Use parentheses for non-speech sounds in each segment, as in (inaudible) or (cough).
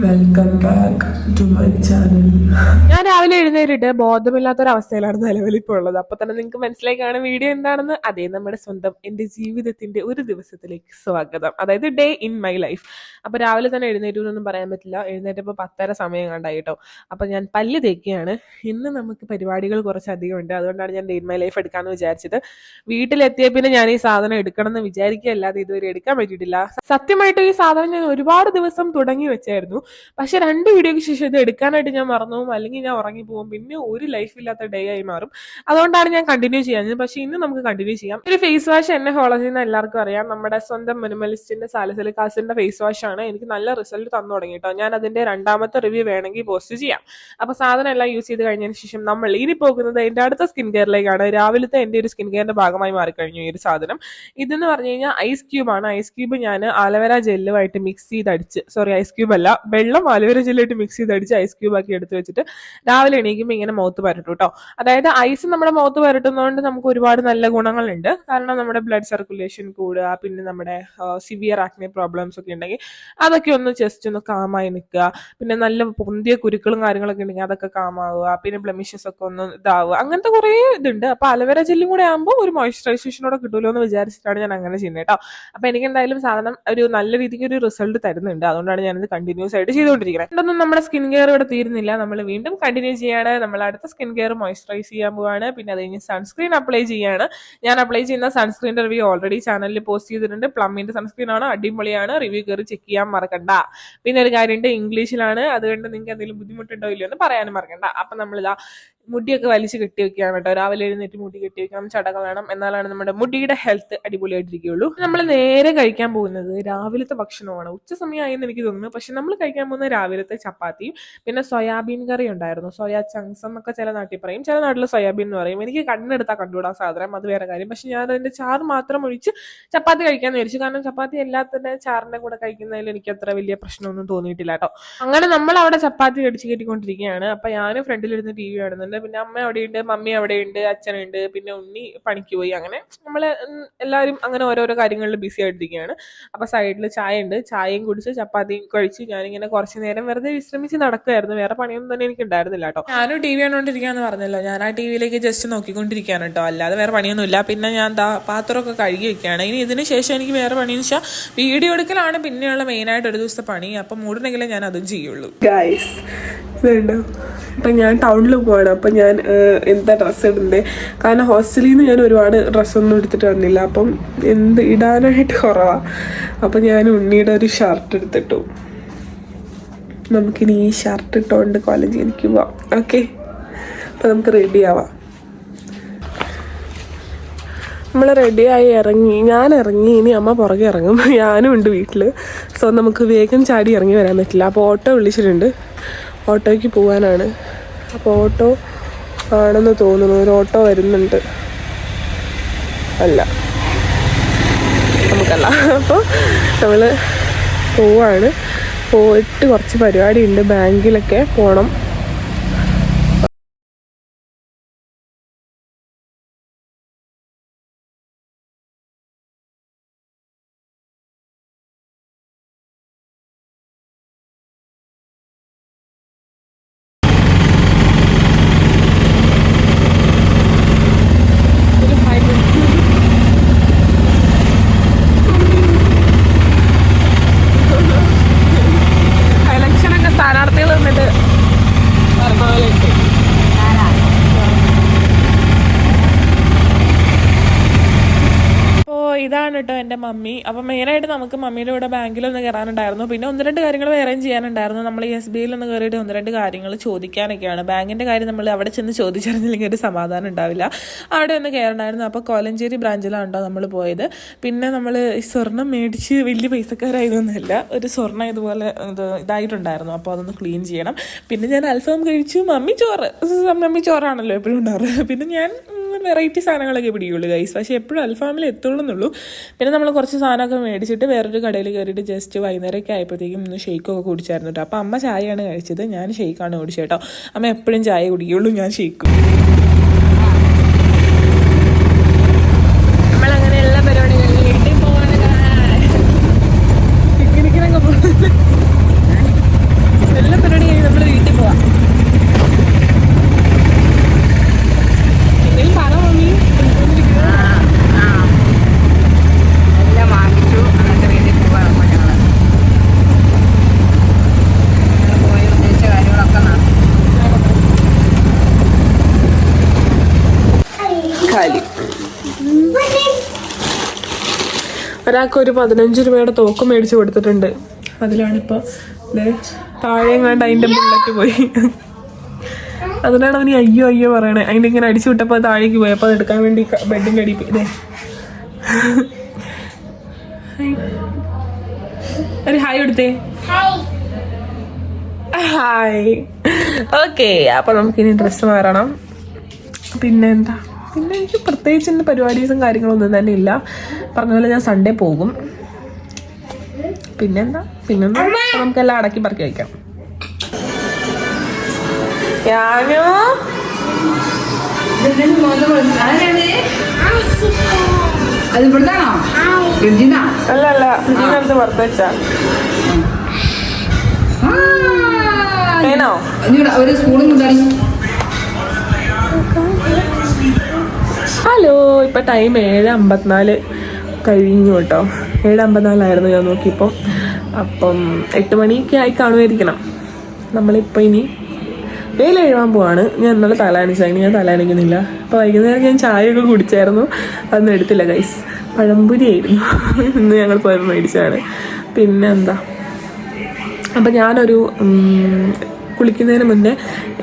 Welcome back to my channel ഞാൻ രാവിലെ എഴുന്നേറ്റിട്ട് ബോധമില്ലാത്തൊരവസ്ഥയിലാണ് നിലവിൽ ഇപ്പോൾ ഉള്ളത്. അപ്പൊ തന്നെ നിങ്ങൾക്ക് മനസ്സിലായി കാണുന്ന വീഡിയോ എന്താണെന്ന് അതേ നമ്മുടെ സ്വന്തം എന്റെ ജീവിതത്തിന്റെ ഒരു ദിവസത്തിലേക്ക് സ്വാഗതം. അതായത് ഡേ ഇൻ മൈ ലൈഫ് അപ്പൊ രാവിലെ തന്നെ എഴുന്നേറ്റു എന്നൊന്നും പറയാൻ പറ്റില്ല. എഴുന്നേറ്റപ്പോൾ പത്തര സമയം കണ്ടായി കേട്ടോ അപ്പൊ ഞാൻ പല്ല് തേക്കുകയാണ്. ഇന്ന് നമുക്ക് പരിപാടികൾ കുറച്ചധികം ഉണ്ട്. അതുകൊണ്ടാണ് ഞാൻ ഡേ ഇൻ മൈ ലൈഫ് എടുക്കാന്ന് വിചാരിച്ചത്. വീട്ടിലെത്തിയ പിന്നെ ഞാൻ ഈ സാധനം എടുക്കണം എന്ന് വിചാരിക്കുകയല്ലാതെ ഇതുവരെ എടുക്കാൻ പറ്റിയിട്ടില്ല. സത്യമായിട്ട് ഈ സാധനം ഞാൻ ഒരുപാട് ദിവസം തുടങ്ങി വെച്ചായിരുന്നു. പക്ഷെ രണ്ട് വീഡിയോയ്ക്ക് ശേഷം ഇത് എടുക്കാനായിട്ട് ഞാൻ മറന്നു പോകും അല്ലെങ്കിൽ ഞാൻ ഉറങ്ങി പോകും പിന്നെ ഒരു ലൈഫ് ഇല്ലാത്ത ഡേ ആയി മാറും. അതുകൊണ്ടാണ് ഞാൻ കണ്ടിന്യൂ ചെയ്യാഞ്ഞത്. പക്ഷെ ഇന്ന് നമുക്ക് കണ്ടിന്യൂ ചെയ്യാം. ഒരു ഫേസ് വാഷ് എന്നെ ഫോളോ ചെയ്യുന്ന എല്ലാവർക്കും അറിയാം. നമ്മുടെ സ്വന്തം മിനിമലിസ്റ്റിന്റെ സാലസൽ ഫേസ് വാഷ് ആണ്. എനിക്ക് നല്ല റിസൾട്ട് തന്നു തുടങ്ങി കേട്ടോ ഞാൻ അതിന്റെ രണ്ടാമത്തെ റിവ്യൂ വേണമെങ്കിൽ പോസ്റ്റ് ചെയ്യാം. അപ്പൊ സാധനം എല്ലാം യൂസ് ചെയ്ത് കഴിഞ്ഞതിന് ശേഷം നമ്മൾ ഇനി പോകുന്നത് എന്റെ അടുത്ത സ്കിൻ കെയറിലേക്കാണ് രാവിലത്തെ എന്റെ ഒരു സ്കിൻ കെയറിന്റെ ഭാഗമായി മാറിക്കഴിഞ്ഞു ഈ ഒരു സാധനം. ഇതെന്ന് പറഞ്ഞു കഴിഞ്ഞാൽ ഐസ് ക്യൂബ് ആണ്. ഐസ് ക്യൂബ് ഞാൻ ആലവര ജെല്ലുമായിട്ട് മിക്സ് ചെയ്ത് അടിച്ച് സോറി ഐസ് ക്യൂബ് അല്ല വെള്ളം ആലുവര ജെല്ലായിട്ട് മിക്സ് ചെയ്ത് അടിച്ച് ഐസ് ക്യൂബ് ആക്കി എടുത്ത് വെച്ചിട്ട് രാവിലെ എണീക്കുമ്പോൾ ഇങ്ങനെ മുഖത്ത് പരട്ടും കേട്ടോ അതായത് ഐസ് നമ്മുടെ മുഖത്ത് പരട്ടുന്നതുകൊണ്ട് നമുക്ക് ഒരുപാട് നല്ല ഗുണങ്ങളുണ്ട്. കാരണം നമ്മുടെ ബ്ലഡ് സർക്കുലേഷൻ കൂടുക പിന്നെ നമ്മുടെ സിവിയർ ആക്നെ പ്രോബ്ലംസ് ഒക്കെ ഉണ്ടെങ്കിൽ അതൊക്കെ ഒന്ന് ജസ്റ്റ് ഒന്ന് കാമായി നിൽക്കുക. പിന്നെ നല്ല പൊന്തിയ കുരുക്കളും കാര്യങ്ങളൊക്കെ ഉണ്ടെങ്കിൽ അതൊക്കെ കാമാവുക പിന്നെ ബ്ലമിഷസ് ഒക്കെ ഒന്ന് ഇതാവുക. അങ്ങനത്തെ കുറേ ഇതുണ്ട്. അപ്പൊ അലവര ജെല്ലും കൂടെ ആകുമ്പോൾ ഒരു മോയ്സ്ചറൈസേഷനോടെ കിട്ടുമല്ലോ എന്ന് വിചാരിച്ചിട്ടാണ് ഞാൻ അങ്ങനെ ചെയ്യുന്നത് കേട്ടോ അപ്പൊ എനിക്ക് എന്തായാലും സാധനം ഒരു നല്ല രീതിക്ക് ഒരു റിസൾട്ട് തരുന്നുണ്ട്. അതുകൊണ്ടാണ് ഞാനിത് കണ്ടിന്യൂസ് ആയിട്ട് ചെയ്തുകൊണ്ടിരിക്കുന്നത് ഇതൊന്നും നമ്മുടെ സ്കിൻ കെയർ ഇവിടെ തീരുന്നില്ല. നമ്മൾ വീണ്ടും കണ്ടിന്യൂ ചെയ്യാണ്. നമ്മൾ അടുത്ത സ്കിൻ കെയർ മോയ്സ്ചറൈസ് ചെയ്യാൻ പോവാണ്. പിന്നെ അത് കഴിഞ്ഞ് സൺസ്ക്രീൻ അപ്ലൈ ചെയ്യാണ്. ഞാൻ അപ്ലൈ ചെയ്യുന്ന സൺസ്ക്രീന്റെ റിവ്യൂ ഓൾറെഡി ചാനലിൽ പോസ്റ്റ് ചെയ്തിട്ടുണ്ട്. പ്ലമ്മിന്റെ സൺസ്ക്രീൻ ആണ്. അടിപൊളിയാണ്. റിവ്യൂ കയറി ചെക്ക് ചെയ്യാൻ മറക്കണ്ട. പിന്നെ ഒരു കാര്യമുണ്ട് ഇംഗ്ലീഷിലാണ് അതുകൊണ്ട് നിങ്ങൾക്ക് എന്തെങ്കിലും ബുദ്ധിമുട്ടുണ്ടോ ഇല്ലയോ എന്ന് പറയാനും മറക്കണ്ട. അപ്പൊ നമ്മളിതാ മുടിയൊക്കെ വലിച്ചു കെട്ടി വെക്കുകയാണ് കേട്ടോ. രാവിലെ എഴുന്നേറ്റ് മുടി കെട്ടി വെക്കണം. ചടങ്ങ് വേണം. എന്നാലാണ് നമ്മുടെ മുടിയുടെ ഹെൽത്ത് അടിപൊളിയായിട്ടിരിക്കുകയുള്ളൂ. നമ്മൾ നേരെ കഴിക്കാൻ പോകുന്നത് രാവിലത്തെ ഭക്ഷണമാണ്. ഉച്ച സമയമായെന്ന് എനിക്ക് തോന്നുന്നു. പക്ഷെ നമ്മൾ കഴിക്കാൻ പോകുന്ന രാവിലത്തെ ചപ്പാത്തിയും പിന്നെ സോയാബീൻ കറി ഉണ്ടായിരുന്നു. സോയാ ചങ്സ് എന്നൊക്കെ ചില നാട്ടിൽ പറയും. ചില നാട്ടിൽ സോയാബീൻ എന്ന് പറയും. എനിക്ക് കണ്ണെടുത്താൽ കണ്ടുവിടാൻ സാധനം. അത് വേറെ കാര്യം. പക്ഷെ ഞാൻ അതിന്റെ ചാർ മാത്രം ഒഴിച്ച് ചപ്പാത്തി കഴിക്കാൻ വിചാരിച്ചു. കാരണം ചപ്പാത്തി എല്ലാത്തിന്റെ ചാറിന്റെ കൂടെ കഴിക്കുന്നതിൽ എനിക്ക് അത്ര വലിയ പ്രശ്നമൊന്നും തോന്നിയിട്ടില്ല കേട്ടോ. അങ്ങനെ നമ്മൾ അവിടെ ചപ്പാത്തി കടിച്ച് കെട്ടിക്കൊണ്ടിരിക്കുകയാണ്. അപ്പൊ ഞാൻ ഫ്രണ്ടിലിരുന്ന് ടി വി കാണുന്നുണ്ട്. പിന്നെ അമ്മ അവിടെയുണ്ട് മമ്മി അവിടെയുണ്ട് അച്ഛനുണ്ട് പിന്നെ ഉണ്ണി പണിക്ക് പോയി. അങ്ങനെ നമ്മൾ എല്ലാവരും അങ്ങനെ ഓരോരോ കാര്യങ്ങളിൽ ബിസി ആയിട്ടിരിക്കുകയാണ്. അപ്പോൾ സൈഡിൽ ചായ ഉണ്ട് ചായയും കുടിച്ച് ചപ്പാത്തിയും കഴിച്ച് ഞാനിങ്ങനെ കുറച്ച് നേരം വെറുതെ വിശ്രമിച്ച് നടക്കുമായിരുന്നു വേറെ പണിയൊന്നും തന്നെ എനിക്ക് ഉണ്ടായിരുന്നില്ല കേട്ടോ. ഞാനും ടി വി കണ്ടുകൊണ്ടിരിക്കാന്ന് പറഞ്ഞല്ലോ. ഞാൻ ആ ടി വിയിലേക്ക് ജസ്റ്റ് നോക്കിക്കൊണ്ടിരിക്കുകയാണ് കേട്ടോ. അല്ലാതെ വേറെ പണിയൊന്നുമില്ല പിന്നെ ഞാൻ ദാ പാത്രമൊക്കെ കഴുകി വെക്കുകയാണ്. ഇനി ഇതിന് ശേഷം എനിക്ക് വേറെ പണിയെന്ന് വെച്ചാൽ വീഡിയോ എടുക്കലാണ് പിന്നെയുള്ള മെയിനായിട്ട് ഒരു ദിവസത്തെ പണി. അപ്പം മൂടുന്നെങ്കിലേ ഞാൻ അതും ചെയ്യുള്ളൂ. ഗൈസ് ഇതുണ്ടോ. അപ്പം ഞാൻ ടൗണിൽ പോവാണ്. അപ്പം ഞാൻ എന്താ ഡ്രസ്സ് ഇടുന്നത് കാരണം ഹോസ്റ്റലിൽ നിന്ന് ഞാൻ ഒരുപാട് ഡ്രസ്സൊന്നും എടുത്തിട്ട് വന്നില്ല. അപ്പം എന്ത് ഇടാനായിട്ട് കുറവാണ് അപ്പം ഞാൻ ഉണ്ണിയുടെ ഒരു ഷർട്ട് എടുത്തിട്ടു. നമുക്കിനി ഈ ഷർട്ട് ഇട്ടുകൊണ്ട് കോളേജിലേക്ക് പോവാം. ഓക്കെ അപ്പം നമുക്ക് റെഡി ആവാം. നമ്മൾ റെഡിയായി ഇറങ്ങി. ഞാൻ ഇറങ്ങി. ഇനി അമ്മ പുറകെ ഇറങ്ങും. (laughs) ഞാനും ഉണ്ട് വീട്ടിൽ സോ നമുക്ക് വേഗം ചാടി ഇറങ്ങി വരാൻ പറ്റില്ല. അപ്പോൾ ഓട്ടോ വിളിച്ചിട്ടുണ്ട്. ഓട്ടോയ്ക്ക് പോകാനാണ് അപ്പോൾ ഓട്ടോ ആണെന്ന് തോന്നുന്നു. ഒരു ഓട്ടോ വരുന്നുണ്ട്. അല്ല. നമുക്കല്ല. അപ്പോൾ നമ്മൾ പോവാണ്. പോയിട്ട് കുറച്ച് പരിപാടിയുണ്ട്. ബാങ്കിലൊക്കെ പോകണം മമ്മി. അപ്പം മെയിനായിട്ട് നമുക്ക് മമ്മിയുടെ കൂടെ ബാങ്കിലൊന്ന് കയറാനുണ്ടായിരുന്നു പിന്നെ ഒന്ന് രണ്ട് കാര്യങ്ങൾ വേറെയും ചെയ്യാനുണ്ടായിരുന്നു. നമ്മൾ എസ് ബി ഐയിൽ ഒന്ന് കയറിയിട്ട് ഒന്ന് രണ്ട് കാര്യങ്ങൾ ചോദിക്കാനൊക്കെയാണ്. ബാങ്കിന്റെ കാര്യം നമ്മൾ അവിടെ ചെന്ന് ചോദിച്ചറിഞ്ഞില്ലെങ്കിൽ ഒരു സമാധാനം ഉണ്ടാവില്ല. അവിടെ ഒന്ന് കയറണമായിരുന്നു അപ്പോൾ കോലഞ്ചേരി ബ്രാഞ്ചിലാണ് കേട്ടോ നമ്മൾ പോയത്. പിന്നെ നമ്മൾ ഈ സ്വർണം മേടിച്ച് വലിയ പൈസക്കാരായതൊന്നുമല്ല. ഒരു സ്വർണം ഇതുപോലെ ഇത് ഇതായിട്ടുണ്ടായിരുന്നു. അപ്പോൾ അതൊന്ന് ക്ലീൻ ചെയ്യണം. പിന്നെ ഞാൻ അൽഫാം കഴിച്ചു. മമ്മി ചോറ്. മമ്മി ചോറാണല്ലോ എപ്പോഴും ഉണ്ടാറ് പിന്നെ ഞാൻ വെറൈറ്റി സാധനങ്ങളൊക്കെ പിടിക്കുള്ളൂ ഗൈസ് പക്ഷേ എപ്പോഴും അൽഫാമിൽ എത്തുള്ളൂ എന്നുള്ളൂ പിന്നെ നമ്മൾ കുറച്ച് സാധനമൊക്കെ മേടിച്ചിട്ട് വേറൊരു കടയിൽ കയറിയിട്ട് ജസ്റ്റ് വൈകുന്നേരമൊക്കെ ആയപ്പോഴത്തേക്കും ഒന്ന് ഷെയ്ക്കൊക്കെ കുടിച്ചായിരുന്നു കേട്ടോ. അപ്പോൾ അമ്മ ചായയാണ് കഴിച്ചത് ഞാൻ ഷെയ്ക്കാണ് കുടിച്ചത് കേട്ടോ. അമ്മ എപ്പോഴും ചായ കുടിക്കുള്ളൂ ഞാൻ ഷെയ്ക്കും നമ്മളങ്ങനെ എല്ലാ പരിപാടികളും വീട്ടിൽ പോവാണ് പിക്നിക്കിനൊക്കെ പോകുന്നത് ഒരാൾക്ക് ഒരു പതിനഞ്ച് രൂപയുടെ തോക്ക് മേടിച്ചു കൊടുത്തിട്ടുണ്ട്. അതിലാണിപ്പോൾ താഴെ കണ്ട് അതിന്റെ ബുള്ളറ്റ് പോയി. അതിനാണ് അവന് അയ്യോ അയ്യോ പറയണേ. അതിന്റെ ഇങ്ങനെ അടിച്ചു വിട്ടപ്പോൾ താഴേക്ക് പോയി. അത് എടുക്കാൻ വേണ്ടി ബെഡിന്റെ അടിയിൽ പോയി ഒരു ഹായ് കൊടുത്തേ. ഹായ്. ഓക്കെ അപ്പൊ നമുക്കിനി ഡ്രസ്സ് മാറണം. പിന്നെ എന്താ പിന്നെ എനിക്ക് പ്രത്യേകിച്ച് ഇന്ന് പരിപാടീസും കാര്യങ്ങളൊന്നും തന്നെ ഇല്ല. പറഞ്ഞ പോലെ ഞാൻ സൺഡേ പോകും. പിന്നെന്താ? പിന്നെ നമുക്ക് നമുക്കെല്ലാം അടക്കി പറക്കി വയ്ക്കാം ഞാനോ അത് അല്ല അല്ല. ഒരു സ്പൂണും കൊണ്ടാടി ഹലോ ഇപ്പൊ ടൈം ഏഴ് അമ്പത്തിനാല് കഴിഞ്ഞു കേട്ടോ. ഏഴ് അമ്പത്തിനാലായിരുന്നു ഞാൻ നോക്കിയപ്പോൾ അപ്പം എട്ട് മണിയൊക്കെ ആയി കാണുമായിരിക്കണം. നമ്മളിപ്പോൾ ഇനി വെയിൽ എഴുതാൻ പോവാണ്. ഞാൻ ഇന്നലെ തലാനിച്ചാൽ ഇനി ഞാൻ തലാനിക്കുന്നില്ല അപ്പോൾ വൈകുന്നേരം ഞാൻ ചായയൊക്കെ കുടിച്ചായിരുന്നു. അതൊന്നും എടുത്തില്ല ഗൈസ് പഴംപുരി ആയിരുന്നു. ഇന്ന് ഞങ്ങൾ പോയപ്പോൾ മേടിച്ചാണ് പിന്നെന്താ അപ്പം ഞാനൊരു കുളിക്കുന്നതിന് മുന്നേ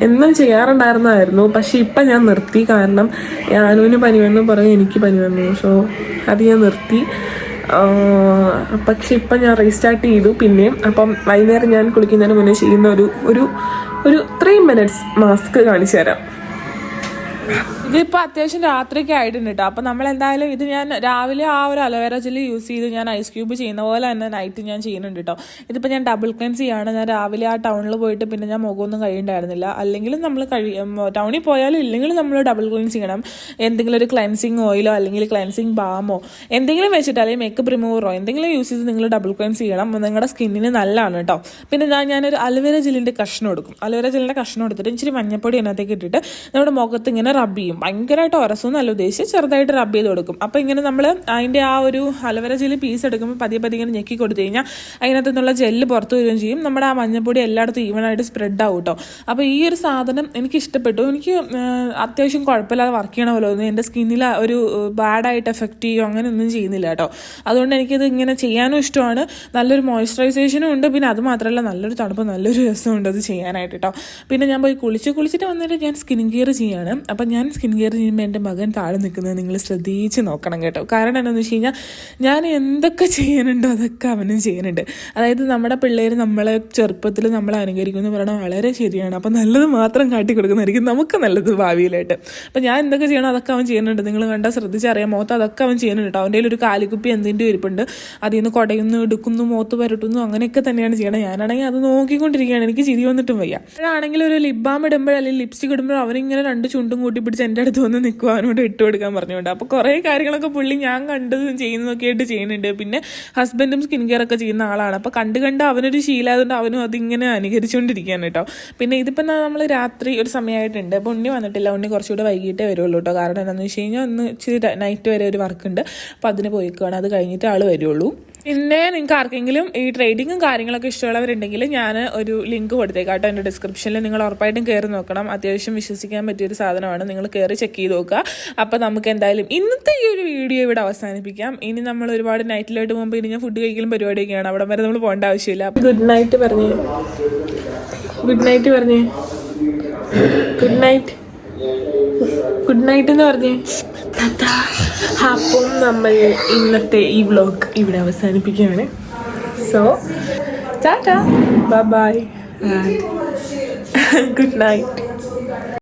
എന്നും ചെയ്യാറുണ്ടായിരുന്നതായിരുന്നു പക്ഷെ ഇപ്പം ഞാൻ നിർത്തി. കാരണം ഞാനൂന് പനി വന്നു പറയും എനിക്ക് പനി വന്നു സോ അത് ഞാൻ നിർത്തി. പക്ഷെ ഇപ്പം ഞാൻ റീസ്റ്റാർട്ട് ചെയ്തു. പിന്നെയും അപ്പം വൈകുന്നേരം ഞാൻ കുളിക്കുന്നതിന് മുന്നേ ചെയ്യുന്ന ഒരു ഒരു ഒരു ത്രീ മിനിറ്റ്സ് മാസ്ക് കാണിച്ചു തരാം. ഇതിപ്പോ അത്യാവശ്യം രാത്രിയൊക്കെ ആയിട്ടുണ്ട് കേട്ടോ അപ്പം നമ്മൾ എന്തായാലും ഇത് ഞാൻ രാവിലെ ആ ഒരു അലോവേര ജെല്ലി യൂസ് ചെയ്ത് ഞാൻ ഐസ് ക്യൂബ് ചെയ്യുന്ന പോലെ തന്നെ നൈറ്റ് ഞാൻ ചെയ്യുന്നുണ്ട് കേട്ടോ ഇതിപ്പോൾ ഞാൻ ഡബിൾ ക്ലെൻസ് ചെയ്യാണ്. ഞാൻ രാവിലെ ആ ടൗണിൽ പോയിട്ട് പിന്നെ ഞാൻ മുഖമൊന്നും കഴിയുണ്ടായിരുന്നില്ല. അല്ലെങ്കിലും നമ്മൾ കഴി ടൗണിൽ പോയാലും ഇല്ലെങ്കിലും നമ്മൾ ഡബിൾ ക്ലെൻസ് ചെയ്യണം. എന്തെങ്കിലും ഒരു ക്ലെൻസിങ് ഓയിലോ അല്ലെങ്കിൽ ക്ലെൻസിങ് ബാമോ എന്തെങ്കിലും വെച്ചിട്ട് അല്ലെങ്കിൽ മേക്കപ്പ് റിമൂവറോ എന്തെങ്കിലും യൂസ് ചെയ്ത് നിങ്ങൾ ഡബിൾ ക്ലെൻസ് ചെയ്യണം. നിങ്ങളുടെ സ്കിന്നിന് നല്ലതാണ് കേട്ടോ പിന്നെ ഞാൻ ഞാനൊരു അലോവേര ജെല്ലിന്റെ കഷ്ണം എടുക്കും. അലോവേര ജെല്ലിന്റെ കഷ്ണം എടുത്തിട്ട് ഇച്ചിരി മഞ്ഞപ്പൊടി അതിനകത്തേക്ക് ഇട്ടിട്ട് നമ്മുടെ മുഖത്ത് ഇങ്ങനെ റബ്ബ് ചെയ്യും. ഭയങ്കരമായിട്ട് ഉരസും നല്ല ഉദ്ദേശിച്ച് ചെറുതായിട്ട് റബ്ബ് ചെയ്ത് കൊടുക്കും. അപ്പോൾ ഇങ്ങനെ നമ്മൾ അതിന്റെ ആ ഒരു അലവര ജെല്ലി പീസ് എടുക്കുമ്പോൾ പതിയെ പതിയെ ഇങ്ങനെ ഞെക്കി കൊടുത്തു കഴിഞ്ഞാൽ അതിനകത്ത് നിന്നുള്ള ജെല്ല് പുറത്ത് വരികയും ചെയ്യും. നമ്മുടെ ആ മഞ്ഞപ്പൊടി എല്ലായിടത്തും ഈവനായിട്ട് സ്പ്രെഡ് ആവും കേട്ടോ അപ്പോൾ ഈ ഒരു സാധനം എനിക്ക് ഇഷ്ടപ്പെട്ടു. എനിക്ക് അത്യാവശ്യം കുഴപ്പമില്ലാതെ വർക്ക് ചെയ്യണ പോലെ ഒന്നും എന്റെ സ്കിന്നിൽ ഒരു ബാഡായിട്ട് എഫക്റ്റ് ചെയ്യുമോ അങ്ങനെ ഒന്നും ചെയ്യുന്നില്ല കേട്ടോ അതുകൊണ്ട് എനിക്കിത് ഇങ്ങനെ ചെയ്യാനും ഇഷ്ടമാണ്. നല്ലൊരു മോയ്സ്ചറൈസേഷനും ഉണ്ട്. പിന്നെ അത് മാത്രമല്ല നല്ലൊരു തണുപ്പ് നല്ലൊരു രസമുണ്ട് അത് ചെയ്യാനായിട്ട് കേട്ടോ പിന്നെ ഞാൻ പോയി കുളിച്ച് കുളിച്ചിട്ട് വന്നിട്ട് ഞാൻ സ്കിൻ കെയർ ചെയ്യാണ്. അപ്പം ഞാൻ സ്കിൻ കെയർ ചെയ്യുമ്പോൾ എന്റെ മകൻ താഴെ നിൽക്കുന്നത് നിങ്ങൾ ശ്രദ്ധിച്ച് നോക്കണം കേട്ടോ. കാരണം എന്താണെന്ന് വെച്ച് കഴിഞ്ഞാൽ ഞാൻ എന്തൊക്കെ ചെയ്യാനുണ്ടോ അതൊക്കെ അവനും ചെയ്യുന്നുണ്ട്. അതായത് നമ്മുടെ പിള്ളേർ നമ്മളെ ചെറുപ്പത്തിൽ നമ്മളെ അനുകരിക്കുമെന്ന് പറയണത് വളരെ ശരിയാണ്. അപ്പം നല്ലത് മാത്രം കാട്ടി കൊടുക്കുന്നതായിരിക്കും നമുക്ക് നല്ലത് ഭാവിയിലായിട്ട്. അപ്പം ഞാൻ എന്തൊക്കെ ചെയ്യണം അതൊക്കെ അവൻ ചെയ്യുന്നുണ്ട്. നിങ്ങൾ കണ്ടാൽ ശ്രദ്ധിച്ചറിയാം. മോത്ത് അതൊക്കെ അവൻ ചെയ്യുന്നുണ്ട് കേട്ടോ. അവന്റെ ഒരു കാലിക്കുപ്പി എന്തിന്റെ ഇരിപ്പുണ്ട്. അതിൽ നിന്ന് കുടയുന്നു എടുക്കുന്നു മോത്ത് പരട്ടുന്നു അങ്ങനെയൊക്കെ തന്നെയാണ് ചെയ്യണത്. ഞാനാണെങ്കിൽ അത് നോക്കിക്കൊണ്ടിരിക്കുകയാണ്. എനിക്ക് ചിരി വന്നിട്ടും വയ്യ. അപ്പോഴാണെങ്കിൽ ഒരു ലിപ് ബാം ഇടുമ്പോൾ അല്ലെങ്കിൽ ലിപ്സ്റ്റിക് ഇടുമ്പോൾ അവനിങ്ങനെ രണ്ട് ചുണ്ടും കൂട്ടി പിടിച്ച് എന്റെ അടുത്ത് വന്ന് നിൽക്കുക അവനോട് ഇട്ട് കൊടുക്കാൻ പറഞ്ഞുകൊണ്ട്. അപ്പോൾ കുറേ കാര്യങ്ങളൊക്കെ പുള്ളി ഞാൻ കണ്ടതും ചെയ്യുന്നതൊക്കെ ആയിട്ട് ചെയ്യുന്നുണ്ട്. പിന്നെ ഹസ്ബൻഡും സ്കിൻ കെയർ ഒക്കെ ചെയ്യുന്ന ആളാണ്. അപ്പോൾ കണ്ട് കണ്ട് അവനൊരു ശീലമായതുകൊണ്ട് അവനും അതിങ്ങനെ അനുകരിച്ചുകൊണ്ടിരിക്കുകയാണ് കേട്ടോ. പിന്നെ ഇതിപ്പോൾ നമ്മൾ രാത്രി ഒരു സമയമായിട്ടുണ്ട്. അപ്പോൾ ഉണ്ണി വന്നിട്ടില്ല. ഉണ്ണി കുറച്ചുകൂടെ വൈകിട്ടേ വരുള്ളൂ കേട്ടോ. കാരണം എന്താണെന്ന് വെച്ച് കഴിഞ്ഞാൽ ഒന്ന് ഇച്ചിരി നൈറ്റ് വരെ ഒരു വർക്ക് ഉണ്ട്. അപ്പോൾ അതിന് പോയിക്കുവാണ്. അത് കഴിഞ്ഞിട്ട് ആൾ വരുള്ളൂ. പിന്നെ നിങ്ങൾക്ക് ആർക്കെങ്കിലും ഈ ട്രേഡിങ്ങും കാര്യങ്ങളൊക്കെ ഇഷ്ടമുള്ളവരുണ്ടെങ്കിൽ ഞാൻ ഒരു ലിങ്ക് കൊടുത്തേക്കാം കേട്ടോ എന്റെ ഡിസ്ക്രിപ്ഷനിൽ നിങ്ങൾ ഉറപ്പായിട്ടും കയറി നോക്കണം. അത്യാവശ്യം വിശ്വസിക്കാൻ പറ്റിയൊരു സാധനമാണ്. നിങ്ങൾ കയറി ചെക്ക് ചെയ്ത് നോക്കുക. അപ്പോൾ നമുക്ക് എന്തായാലും ഇന്നത്തെ ഈ ഒരു വീഡിയോ ഇവിടെ അവസാനിപ്പിക്കാം. ഇനി നമ്മൾ ഒരുപാട് നൈറ്റിലോട്ട് പോകുമ്പോൾ ഇനി ഞാൻ ഫുഡ് കഴിക്കലും പരിപാടിയൊക്കെയാണ്. അവിടെ വരെ നമ്മൾ പോകേണ്ട ആവശ്യമില്ല. ഗുഡ് നൈറ്റ് പറഞ്ഞു. ഗുഡ് നൈറ്റ് പറഞ്ഞു. ഗുഡ് നൈറ്റ് ഗുഡ് നൈറ്റ് എന്ന് പറഞ്ഞേ. അപ്പം നമ്മൾ ഇന്നത്തെ ഈ വ്ലോഗ് ഇവിടെ അവസാനിപ്പിക്കുകയാണ്. So Tata. Bye bye good night